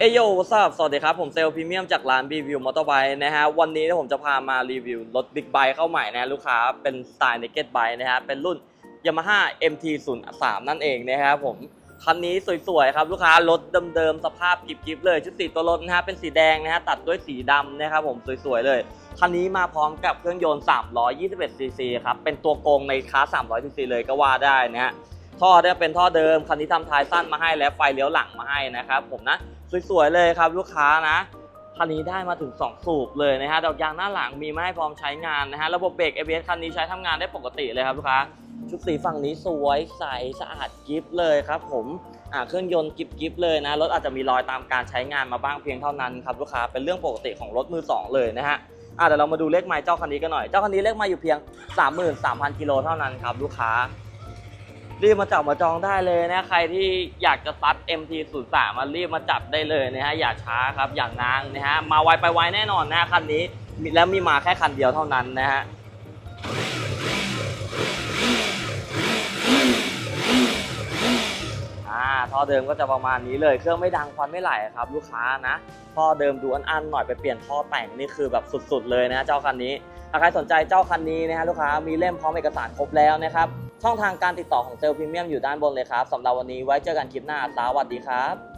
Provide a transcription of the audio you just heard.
เอโยวัสบสวัสดีครับ ผมเซลพรีเมียมจากร้านบีวิวมอเตอร์ไบค์นะฮะ วันนี้ผมจะพามารีวิวรถบิ๊กไบค์เข้าใหม่นะลูกค้า เป็นสไตล์ Naked Bike นะฮะ เป็นรุ่น Yamaha MT-03 นั่นเองนะครับผม คันนี้สวยๆครับลูกค้ารถเดิมๆ สภาพกริบๆเลย ชุดสีตัวรถนะฮะ เป็นสีแดงนะฮะ ตัดด้วยสีดำนะครับผมสวยๆเลย คันนี้มาพร้อมกับเครื่องยนต์ 321 cc ครับ เป็นตัวโกงในคลาส300 cc เลยก็ว่าได้นะฮะ ท่อเนี่ยเป็นท่อเดิม คันนี้ทำท้ายสั้นมาให้และไฟเลี้ยวหลังมาให้นะครับผมนะ สวยๆเลยครับลูกค้านะคันนี้ได้มาถึง 2 สูบเลยนะฮะดอกยางหน้าหลังมีมาให้พร้อมใช้งานนะฮะระบบเบรก ABS คันนี้ใช้ทำงานได้ปกติเลยครับลูกค้าชุดสีฝั่งนี้สวยใสสะอาดกิฟเลยครับผมอ่าเครื่องยนต์กิฟกิฟเลยนะรถอาจจะมีรอยตามการใช้งานมาบ้างเพียงเท่านั้นครับลูกค้าเป็นเรื่องปกติของรถมือสองเลยนะฮะอ่าเดี๋ยวเรามาดูเลขไมล์เจ้าคันนี้กันหน่อย เจ้าคันนี้เลขไมล์อยู่เพียง 33,000กิโลเท่านั้นครับลูกค้า รีบมาจับมาจองได้เลยนะใครที่อยากจะซัด MT03 มารีบมาจับได้เลยนะฮะอย่าช้าครับอย่างนางนะฮะมาไวไปไวแน่นอนนะคันนี้แล้วมีมาแค่คันเดียวเท่านั้นนะฮะอ่าท่อเดิมก็จะประมาณนี้เลย เครื่องไม่ดังควันไม่ไหลครับลูกค้านะท่อเดิมดูอันๆหน่อยไปเปลี่ยนท่อแต่งนี่คือแบบสุดๆเลยนะเจ้าคันนี้ถ้าใครสนใจเจ้าคันนี้นะฮะลูกค้ามีเล่มพร้อมเอกสารครบแล้วนะครับ ช่องทางการติดต่อของเซลล์พรีเมียมอยู่ด้านบนเลยครับสำหรับวันนี้ไว้เจอกันคลิปหน้าสวัสดีครับ